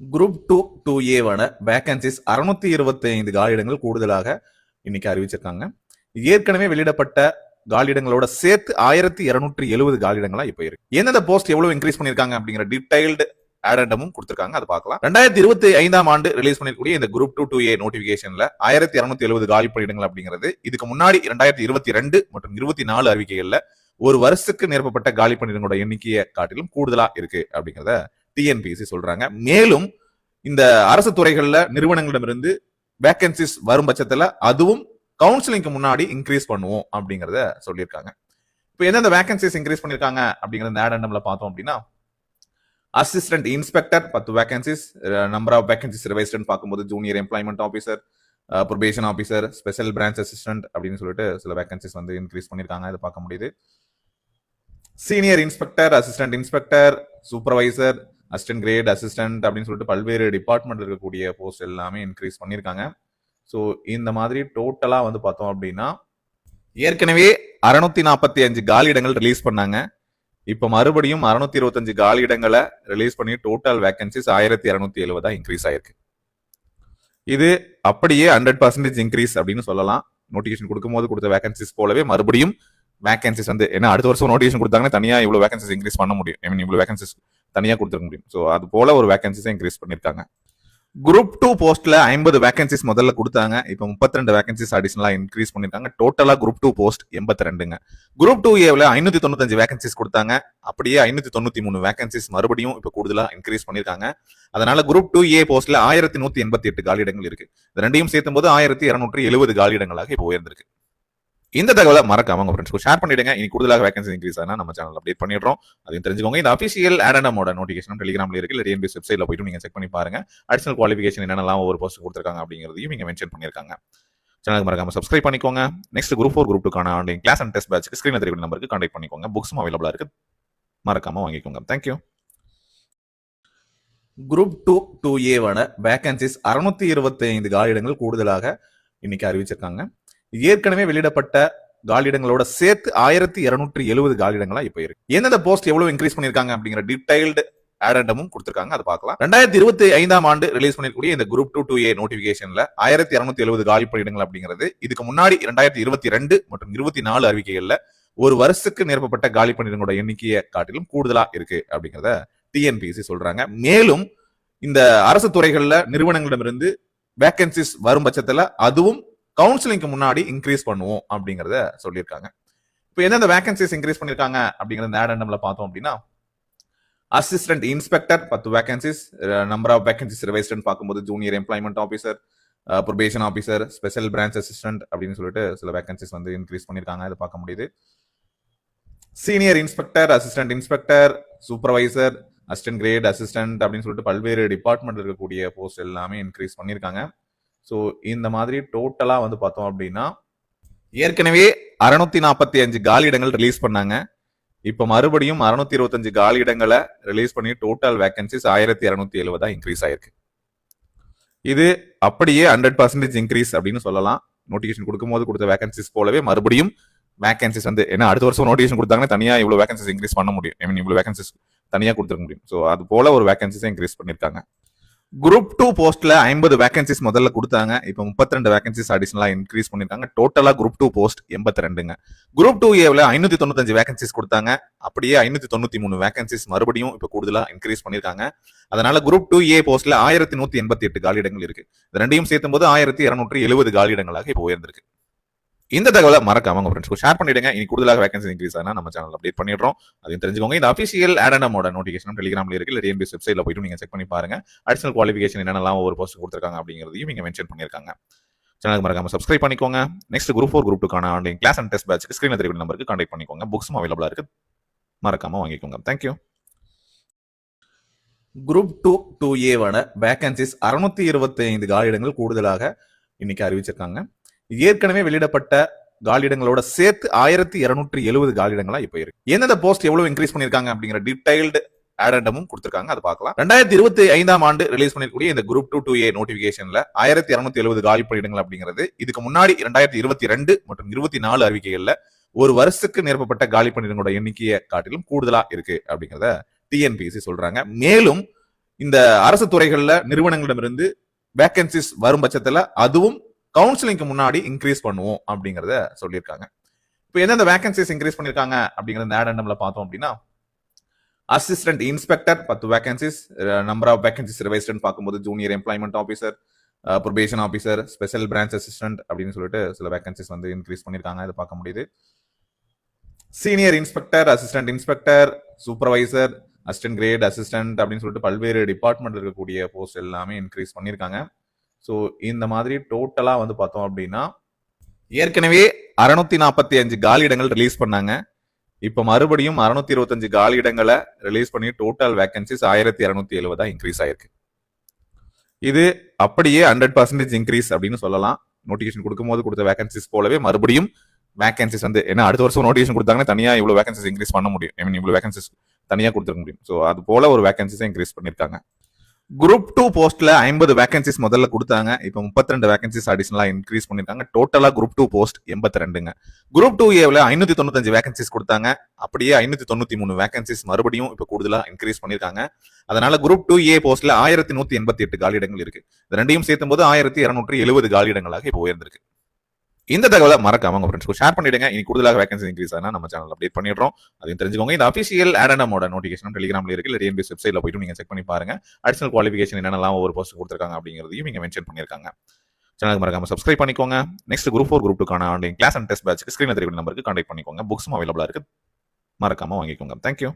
Group two two ஏவான vacancies அறுநூத்தி இருபத்தி ஐந்து காலியிடங்கள் கூடுதலாக இன்னைக்கு அறிவிச்சிருக்காங்க. ஏற்கனவே வெளியிடப்பட்ட காலியிடங்களோட சேர்த்து ஆயிரத்தி இருநூற்றி எழுபது காலியிடங்களா இப்ப இருக்கு. எந்தெந்த போஸ்ட் எவ்வளவு இன்க்ரீஸ் பண்ணிருக்காங்க அப்படிங்கிற டீடைல்டு ஆடண்டமும் கொடுத்திருக்காங்க அது பார்க்கலாம். ரெண்டாயிரத்தி இருபத்தி ஐந்தாம் ஆண்டு ரிலீஸ் பண்ணிருக்கூடிய இந்த குரூப் டூ டூ ஏ நோட்டிபிகேஷன்ல ஆயிரத்தி இருநூத்தி எழுபது காலி பணியிடங்கள் அப்படிங்கிறது இதுக்கு முன்னாடி ரெண்டாயிரத்தி இருபத்தி ரெண்டு மற்றும் இருபத்தி நாலு அறிவிக்கைகள்ல ஒரு வருஷத்துக்கு நிரப்பப்பட்ட காலி பணியிடங்களோட எண்ணிக்கையை காட்டிலும் கூடுதலா இருக்கு அப்படிங்கிறத டிஎன்பிஎஸ்சி சொல்றாங்க. மேலும் இந்த அரசு துறைகள்ல நிறுவனங்களிடமிருந்து வேகன்சிஸ் வரும் பட்சத்துல அதுவும் கவுன்சிலிங்க்கு முன்னாடி இன்க்ரீஸ் பண்ணுவோம் அப்படிங்கறத சொல்லியிருக்காங்க. இப்போ எந்தெந்த வேகன்சிஸ் இன்க்ரீஸ் பண்ணிருக்காங்க அப்படிங்கிற இந்த ஆடண்டம்ல பார்த்தோம் அப்படின்னா அசிஸ்டன்ட் இன்ஸ்பெக்டர் பத்து வேகன்சிஸ் நம்பர் ஆஃப் வேகன்சிஸ் ரிவைஸ்டன் பார்க்கும்போது junior employment officer probation officer special branch assistant அப்படின்னு சொல்லிட்டு சில வேகன்சிஸ் வந்து இன்க்ரீஸ் பண்ணியிருக்காங்க. அதை பார்க்க முடியுது. Senior inspector assistant inspector supervisor assistant grade assistant அப்படின்னு சொல்லிட்டு பல்வேறு டிபார்ட்மெண்ட் இருக்கக்கூடிய போஸ்ட் எல்லாமே இன்க்ரீஸ் பண்ணியிருக்காங்க. ஸோ இந்த மாதிரி டோட்டலாக வந்து பார்த்தோம் அப்படின்னா ஏற்கனவே அறுநூத்தி நாற்பத்தி அஞ்சு காலியிடங்கள் ரிலீஸ் பண்ணாங்க. இப்போ மறுபடியும் அறுநூத்தி இருபத்தஞ்சு காலியிடங்களை ரிலீஸ் பண்ணி டோட்டல் வேகன்சிஸ் ஆயிரத்தி இரநூத்தி எழுபதா இன்க்ரீஸ் ஆயிருக்கு. இது அப்படியே ஹண்ட்ரட் பர்சன்டேஜ் இன்க்ரீஸ் அப்படின்னு சொல்லலாம். நோட்டிஃபிகேஷன் கொடுக்கும்போது கொடுத்த வேகன்சிஸ் போலவே மறுபடியும் வேகன்சிஸ் வந்து ஏன்னா அடுத்த வருஷம் நோட்டிஃபிகேஷன் கொடுத்தாங்கன்னா தனியாக இவ்வளோ வேகன்சிஸ் இன்க்ரீஸ் பண்ண முடியும். ஐ மீன் இவ்வளோ வேகன்சிஸ் தனியாக கொடுத்துருக்க முடியும். ஸோ அது போல ஒரு வேகன்சிஸை இன்க்ரீஸ் பண்ணியிருக்காங்க குரூப் டூ போஸ்ட்ல ஐம்பது வேகன்சிஸ் முதல்ல கொடுத்தாங்க. இப்போ முப்பத்தி ரெண்டு வேகன்சிஸ் அடிஷனலா இன்க்ரீஸ் பண்ணிருக்காங்க. டோட்டலா குரூப் டூ போஸ்ட் எண்பத்தி ரெண்டுங்க குரூப் டூ ஏவில் ஐநூத்தி தொண்ணூத்தஞ்சு வேகன்சிஸ் கொடுத்தாங்க. அப்படியே ஐநூத்தி தொண்ணூத்தி மூணு வேகன்சிஸ் மறுபடியும் இப்போ கூடுதலா இன்க்ரீஸ் பண்ணிருக்காங்க. அதனால குரூப் டூ ஏ போஸ்ட்ல ஆயிரத்தி நூத்தி எண்பத்தி எட்டு காலியிடங்கள் இருக்கு. இந்த ரெண்டையும் சேர்த்தும் போது ஆயிரத்தி இருநூற்றி எழுபது காலியிடங்களாக இப்போ உயர்ந்திருக்கு. இந்த தகவலை மறக்காம உங்க ஃப்ரெண்ட்ஸ்க்கு ஷேர் பண்ணிடுங்க. இனி கூடுதலாக வேகன்சி இன்க்ரீஸ் ஆனா நம்ம சேனல் அப்டேட் பண்ணிடுறோம். அதையும் தெரிஞ்சுக்கோங்க. இந்த அஃபிஷியல் ஆடனமோட நோட்டிஃபிகேஷன் டெலிகிராம்ல இருக்கு. இல்லை டிஎன்பிஎஸ் வெப்சைட்ல போயிட்டு நீங்க செக் பண்ணி பாருங்க. அடிஷனல் குவாலிஃபிகேஷன் என்னென்னலாம் ஒவ்வொரு போஸ்ட் கொடுத்துருக்காங்க அப்படிங்கிறதையும் நீங்க மென்ஷன் பண்ணிருக்காங்க சேனலுக்கு மறக்காம சப்ஸ்கிரைப் பண்ணிக்கோங்க. நெக்ஸ்ட் குரூப் ஃபோர் குரூப் டூக்கான ஆன்லைன் கிளாஸ் அண்ட் டெஸ்ட் பேட்ச்க்கு ஸ்கிரீன் தெரிவிக்கும் நம்பருக்கு கான்டெக்ட் பண்ணிக்கோங்க. புக்ஸும் அவைலபிளா இருக்கு. மறக்காம வாங்கிக்கோங்க. Thank you group two two ஏவான vacancies அறுநூத்தி இருபத்தி ஐந்து காலியிடங்கள் கூடுதலாக இன்னைக்கு அறிவிச்சிருக்காங்க. ஏற்கனவே வெளியிடப்பட்ட காலியிடங்களோட சேர்த்து ஆயிரத்தி இருநூற்றி எழுபது காலியிடங்களா இப்ப இருக்கு. எந்தெந்த போஸ்ட் எவ்வளவு இன்க்ரீஸ் பண்ணிருக்காங்க அப்படிங்கிற டீடைல்டு ஆடண்டமும் கொடுத்திருக்காங்க. அதை பார்க்கலாம். ரெண்டாயிரத்தி இருபத்தி ஐந்தாம் ஆண்டு ரிலீஸ் பண்ணிருக்கூடிய இந்த குரூப் டூ டூ ஏ நோட்டிபிகேஷன்ல ஆயிரத்தி இருநூத்தி எழுபது காலி பணியிடங்கள் அப்படிங்கிறது இதுக்கு முன்னாடி ரெண்டாயிரத்தி இருபத்தி ரெண்டு மற்றும் இருபத்தி நாலு அறிவிக்கைகள்ல ஒரு வருஷத்துக்கு நிரப்பப்பட்ட காலி பணியிடங்களோட எண்ணிக்கையை காட்டிலும் கூடுதலா இருக்கு அப்படிங்கிறத டிஎன்பிஎஸ்சி சொல்றாங்க. மேலும் இந்த அரசு துறைகள்ல நிறுவனங்களிடமிருந்து வேகன்சிஸ் வரும் பட்சத்துல அதுவும் கவுன்சிலிங்க்கு முன்னாடி இன்க்ரீஸ் பண்ணுவோம் அப்படிங்கறத சொல்லியிருக்காங்க. இப்போ எந்தெந்த வேகன்சிஸ் இன்க்ரீஸ் பண்ணிருக்காங்க அப்படிங்கிற இந்த ஆடண்டம்ல பார்த்தோம் அப்படின்னா அசிஸ்டன்ட் இன்ஸ்பெக்டர் பத்து வேகன்சிஸ் நம்பர் ஆஃப் வேகன்சிஸ் ரிவைஸ்டன் பார்க்கும்போது junior employment officer probation officer special branch assistant அப்படின்னு சொல்லிட்டு சில வேகன்சிஸ் வந்து இன்க்ரீஸ் பண்ணிருக்காங்க அதை பார்க்க முடியுது. Senior inspector assistant inspector supervisor assistant grade assistant அப்படின்னு சொல்லிட்டு பல்வேறு டிபார்ட்மெண்ட் இருக்கக்கூடிய போஸ்ட் எல்லாமே இன்க்ரீஸ் பண்ணியிருக்காங்க. ஸோ இந்த மாதிரி டோட்டலாக வந்து பார்த்தோம் அப்படின்னா ஏற்கனவே அறுநூத்தி நாற்பத்தி அஞ்சு காலியிடங்கள் ரிலீஸ் பண்ணாங்க. இப்போ மறுபடியும் அறுநூத்தி இருபத்தஞ்சு காலியிடங்களை ரிலீஸ் பண்ணி டோட்டல் வேகன்சிஸ் ஆயிரத்தி இரநூத்தி எழுபதா இன்க்ரீஸ் ஆயிருக்கு. இது அப்படியே ஹண்ட்ரட் பர்சன்டேஜ் இன்க்ரீஸ் அப்படின்னு சொல்லலாம். நோட்டிஃபிகேஷன் கொடுக்கும்போது கொடுத்த வேகன்சிஸ் போலவே மறுபடியும் வேகன்சிஸ் வந்து ஏன்னா அடுத்த வருஷம் நோட்டிஃபிகேஷன் கொடுத்தாங்கன்னா தனியாக இவ்வளோ வேகன்சிஸ் இன்க்ரீஸ் பண்ண முடியும். ஐ மீன் இவ்வளோ வேகன்சிஸ் தனியாக கொடுத்துருக்க முடியும். ஸோ அது போல ஒரு வேகன்சிஸை இன்க்ரீஸ் பண்ணியிருக்காங்க குரூப் டூ போஸ்ட்ல ஐம்பது வேகன்சிஸ் முதல்ல கொடுத்தாங்க. இப்போ முப்பத்தி ரெண்டு வேகன்சிஸ் அடிஷனலா இன்க்ரீஸ் பண்ணிருக்காங்க. டோட்டலா குரூப் டூ போஸ்ட் எண்பத்தி ரெண்டுங்க குரூப் டூ ஏவில் ஐநூத்தி தொண்ணூத்தஞ்சு வேகன்சிஸ் கொடுத்தாங்க. அப்படியே ஐநூத்தி தொண்ணூத்தி மூணு வேகன்சிஸ் மறுபடியும் இப்போ கூடுதலா இன்க்ரீஸ் பண்ணிருக்காங்க. அதனால குரூப் டூ ஏ போஸ்ட்ல ஆயிரத்தி நூத்தி எண்பத்தி எட்டு காலியிடங்கள் இருக்கு. இது ரெண்டையும் சேர்த்தும் போது ஆயிரத்தி இருநூற்றி எழுபது காலியிடங்களாக இப்போ உயர்ந்திருக்கு. இந்த தகவலை மறக்காம உங்க ஃப்ரெண்ட்ஸ்க்கு ஷேர் பண்ணிடுங்க. இனி கூடுதலாக வேகன்சி இன்க்ரீஸ் ஆனால் நம்ம சேனல் அப்டேட் பண்ணிடுறோம். அதையும் தெரிஞ்சுக்கோங்க. இந்த அஃபிஷியல் ஆடனமோட நோட்டிஃபிகேஷன் டெலிகிராமில் இருக்கு. இல்லை டிஎன்பிஎஸ் வெப்சைட்ல போயிட்டு நீங்க செக் பண்ணி பாருங்க. அடிஷனல் குவாலிஃபிகேஷன் என்னென்னலாம் ஒவ்வொரு போஸ்ட் கொடுத்துருக்காங்க அப்படிங்கிறதையும் நீங்க மென்ஷன் பண்ணிருக்காங்க சேனலுக்கு மறக்காம சப்ஸ்கிரைப் பண்ணிக்கோங்க. Next group four group டூக்கான online class and test batch screen தெரிவிக்கும் நம்பருக்கு கான்டெக்ட் பண்ணிக்கோங்க. புக்ஸும் அவைலபிளாக இருக்கு. மறக்காம வாங்கிக்கோங்க. Thank you group two two ஏவான vacancies அறுநூத்தி இருபத்தி ஐந்து காலியிடங்கள் கூடுதலாக இன்னைக்கு அறிவிச்சிருக்காங்க. ஏற்கனவே வெளியிடப்பட்ட காலியிடங்களோட சேர்த்து ஆயிரத்தி இருநூற்றி எழுபது காலியிடங்களா இப்போ இருக்கு. எந்தெந்த போஸ்ட் எவ்வளவு இன்க்ரீஸ் பண்ணிருக்காங்க அப்படிங்கிற டீடைல்டு ஆடண்டமும் கொடுத்திருக்காங்க. அதை பார்க்கலாம். ரெண்டாயிரத்தி இருபத்தி ஐந்தாம் ஆண்டு ரிலீஸ் பண்ணிருக்கூடிய இந்த குரூப் டூ டூ ஏ நோட்டிபிகேஷன்ல ஆயிரத்தி இருநூத்தி எழுபது காலி பணியிடங்கள் அப்படிங்கிறது இதுக்கு முன்னாடி ரெண்டாயிரத்தி இருபத்தி ரெண்டு மற்றும் இருபத்தி நாலு அறிவிக்கைகள்ல ஒரு வருஷத்துக்கு நிரப்பப்பட்ட காலி பணியிடங்களோட எண்ணிக்கையை காட்டிலும் கூடுதலா இருக்கு அப்படிங்கிறத டிஎன்பிஎஸ்சி சொல்றாங்க. மேலும் இந்த அரசு துறைகள்ல நிறுவனங்களிடமிருந்து வேகன்சிஸ் வரும் பட்சத்துல அதுவும் கவுன்சிலிங்க்கு முன்னாடி இன்க்ரீஸ் பண்ணுவோம் அப்படிங்கறத சொல்லியிருக்காங்க. இப்போ எந்தெந்த வேகன்சிஸ் இன்க்ரீஸ் பண்ணிருக்காங்க அப்படிங்கறத இந்த ஆடண்டம்ல பார்த்தோம் அப்படின்னா அசிஸ்டன்ட் இன்ஸ்பெக்டர் பத்து வேகன்சிஸ் நம்பர் ஆஃப் வேகன்சிஸ் ரிவைஸ்டன் பார்க்கும்போது junior employment officer probation officer special branch assistant அப்படின்னு சொல்லிட்டு சில வேகன்சிஸ் வந்து இன்க்ரீஸ் பண்ணிருக்காங்க இதை பார்க்க முடியுது. Senior inspector assistant inspector supervisor assistant grade assistant அப்படின்னு சொல்லிட்டு பல்வேறு டிபார்ட்மெண்ட் இருக்கக்கூடிய போஸ்ட் எல்லாமே இன்க்ரீஸ் பண்ணியிருக்காங்க. ஸோ இந்த மாதிரி டோட்டலாக வந்து பார்த்தோம் அப்படின்னா ஏற்கனவே அறுநூத்தி நாற்பத்தி அஞ்சு காலி இடங்கள் ரிலீஸ் பண்ணாங்க. இப்போ மறுபடியும் அறுநூத்தி இருபத்தஞ்சு காலி இடங்களை ரிலீஸ் பண்ணி டோட்டல் வேகன்சிஸ் ஆயிரத்தி இரநூத்தி எழுபதா இன்க்ரீஸ் ஆயிருக்கு. இது அப்படியே ஹண்ட்ரட் பர்சன்டேஜ் இன்க்ரீஸ் அப்படின்னு சொல்லலாம். நோட்டிஃபிகேஷன் கொடுக்கும்போது கொடுத்த வேகன்சிஸ் போலவே மறுபடியும் வேகன்சிஸ் வந்து ஏன்னா அடுத்த வருஷம் நோட்டிஃபிகேஷன் கொடுத்தாங்கன்னா தனியாக இவ்வளோ வேகன்சிஸ் இன்க்ரீஸ் பண்ண முடியும். ஐ மீன் இவ்வளோ வேகன்சிஸ் தனியாக கொடுத்துருக்க முடியும். ஸோ அது போல ஒரு வேகன்சிஸை இன்க்ரீஸ் பண்ணிருக்காங்க. குரூப் டூ போஸ்ட்ல ஐம்பது வேகன்சிஸ் முதல்ல கொடுத்தாங்க. இப்போ முப்பத்தி ரெண்டு வேகன்சிஸ் அடிஷனலா இன்க்ரீஸ் பண்ணிருக்காங்க டோட்டலா குரூப் டூ போஸ்ட் எண்பத்தி ரெண்டுங்க குரூப் டூ ஏவில் ஐநூத்தி தொண்ணூத்தஞ்சு வேகன்சிஸ் கொடுத்தாங்க. அப்படியே ஐநூத்தி தொண்ணூத்தி மூணு வேகன்சிஸ் மறுபடியும் இப்போ கூடுதலா இன்க்ரீஸ் பண்ணிருக்காங்க அதனால குரூப் டூ ஏ போஸ்ட்ல ஆயிரத்தி நூத்தி எண்பத்தி எட்டு காலியிடங்கள் இருக்கு. இது ரெண்டையும் சேர்த்தும் போது ஆயிரத்தி இருநூற்றி எழுபது காலியிடங்களாக இப்போ உயர்ந்திருக்கு. இந்த தகவலை மறக்காம உங்க ஃப்ரெண்ட்ஸ்க்கு ஷேர் பண்ணிடுங்க. இனி கூடுதலாக வேகன்சி இன்க்ரீஸ் ஆனால் நம்ம சேனல் அப்டேட் பண்ணிடுறோம். அதையும் தெரிஞ்சுக்கோங்க. இந்த அஃபிஷியல் ஆடனமோட நோட்டிஃபிகேஷன் டெலிகிராமில் இருக்கு. இல்லை டிஎன்பிஎஸ் வெப்சைட்ல போயிட்டு நீங்க செக் பண்ணி பாருங்க. அடிஷனல் குவாலிஃபிகேஷன் என்னென்னலாம் ஒவ்வொரு போஸ்ட் கொடுத்துருக்காங்க அப்படிங்கிறதையும் நீங்க மென்ஷன் பண்ணிருக்காங்க சேனலுக்கு மறக்காம சப்ஸ்கிரைப் பண்ணிக்கோங்க. Next group four group டூக்கான online class and test batch screen தெரிவிக்கும் நம்பருக்கு கான்டாக்ட் பண்ணிக்கோங்க. புக்ஸும் அவைலபிளா இருக்கு. மறக்காம வாங்கிக்கோங்க. தேங்க்யூ